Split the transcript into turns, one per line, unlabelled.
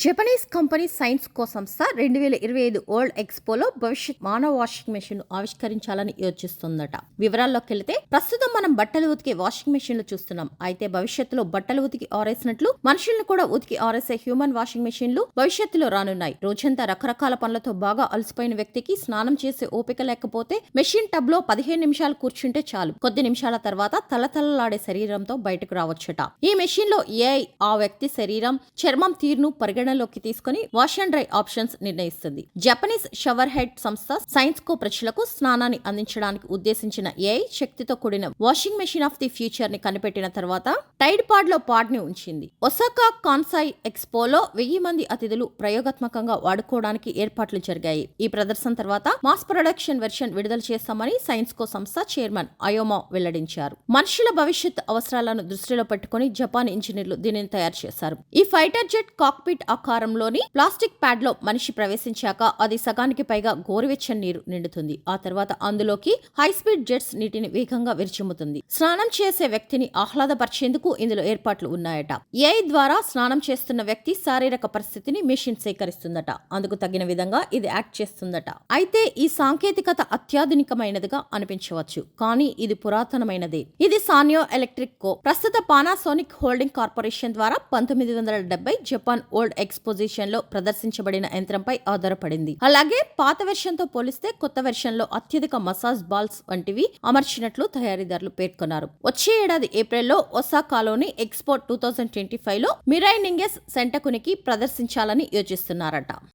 Japanese company science కో సంస్థ రెండు వేల ఇరవై ఐదు వరల్డ్ ఎక్స్పోలో భవిష్యత్ మానవ వాషింగ్ మెషిన్ ఆవిష్కరించాలని యోచిస్తుందట. వివరాల్లోకి వెళితే ప్రస్తుతం మనం బట్టలు ఉతికే వాషింగ్ మెషిన్లు చూస్తున్నాం. అయితే భవిష్యత్తులో బట్టలు ఉతికి ఆరేసినట్లు మనుషులను కూడా ఉతికి ఆరేసే హ్యూమన్ వాషింగ్ మెషిన్లు భవిష్యత్తులో రానున్నాయి. రోజంతా రకరకాల పనులతో బాగా అలసిపోయిన వ్యక్తికి స్నానం చేసే ఓపిక లేకపోతే మెషిన్ టబ్లో పదిహేను నిమిషాలు కూర్చుంటే చాలు. కొద్ది నిమిషాల తర్వాత తలతలలాడే శరీరంతో బయటకు రావచ్చుట. ఈ మెషిన్లో ఏఐ ఆ వ్యక్తి శరీరం చర్మం తీరును పరిగణలోకి తీసుకుని వాష్ అండ్ డ్రై ఆప్షన్స్ నిర్ణయిస్తుంది. జపనీస్ షవర్ హెడ్ సంస్థ సైన్స్ కో ప్రజలకు స్నానాన్ని అందించడానికి ఉద్దేశించిన ఏఐ శక్తితో కూడిన వాషింగ్ మెషిన్ ఆఫ్ ది ఫ్యూచర్ని కనిపెట్టిన తర్వాత టైడ్ పాడ్లో పాడ్ని ఉంచింది. ఒసాకా కాన్సాయ్ ఎక్స్పోలో వెయ్యి మంది అతిథులు ప్రయోగాత్మకంగా వాడుకోవడానికి ఏర్పాట్లు జరిగాయి. ఈ ప్రదర్శన తర్వాత మాస్ ప్రొడక్షన్ వెర్షన్ విడుదల చేస్తామని సైన్స్ కో సంస్థ చైర్మన్ అయోమా వెల్లడించారు. మనుషుల భవిష్యత్ అవసరాలను దృష్టిలో పెట్టుకుని జపాన్ ఇంజనీర్లు దీనిని తయారు చేశారు. ఈ ఫైటర్ జెట్ కాక్పిట్ ఆకారంలోని ప్లాస్టిక్ ప్యాడ్లో మనిషి ప్రవేశించాక అది సగానికి పైగా గోరువెచ్చని నీరు నిండుతుంది. ఆ తర్వాత అందులోకి హై స్పీడ్ జెట్స్ నీటిని వేగంగా విరిచిమ్ముతుంది. స్నానం చేసే వ్యక్తిని ఆహ్లాదపరిచేందుకు ఇందులో ఏర్పాట్లు ఉన్నాయట. ఏఐ ద్వారా స్నానం చేస్తున్న వ్యక్తి శారీరక పరిస్థితిని మెషిన్ సేకరిస్తుందట. అందుకు తగిన విధంగా ఇది యాక్ట్ చేస్తుందట. అయితే ఈ సాంకేతికత అత్యాధునికమైనదిగా అనిపించవచ్చు. కానీ ఇది పురాతనమైనదే. ఇది సానియో ఎలక్ట్రిక్ కో. ప్రస్తుత పానాసోనిక్ హోల్డింగ్ కార్పొరేషన్ ద్వారా పంతొమ్మిది వందల డెబ్బై జపాన్ ఓల్డ్ ఎక్స్పోజిషన్లో ప్రదర్శించబడిన యంత్రంపై ఆధారపడింది. అలాగే పాత వెర్షన్తో పోలిస్తే కొత్త వెర్షన్లో అత్యధిక మసాజ్ బాల్స్ వంటివి అమర్చినట్లు తయారీదారులు పేర్కొన్నారు. వచ్చే ఏడాది ఏప్రిల్లో ఒసాకాలోని ఎక్స్పో టూ థౌజండ్ ట్వంటీ ఫైవ్లో మిరై సెంటకునికి ప్రదర్శించాలని యోచిస్తున్నారట.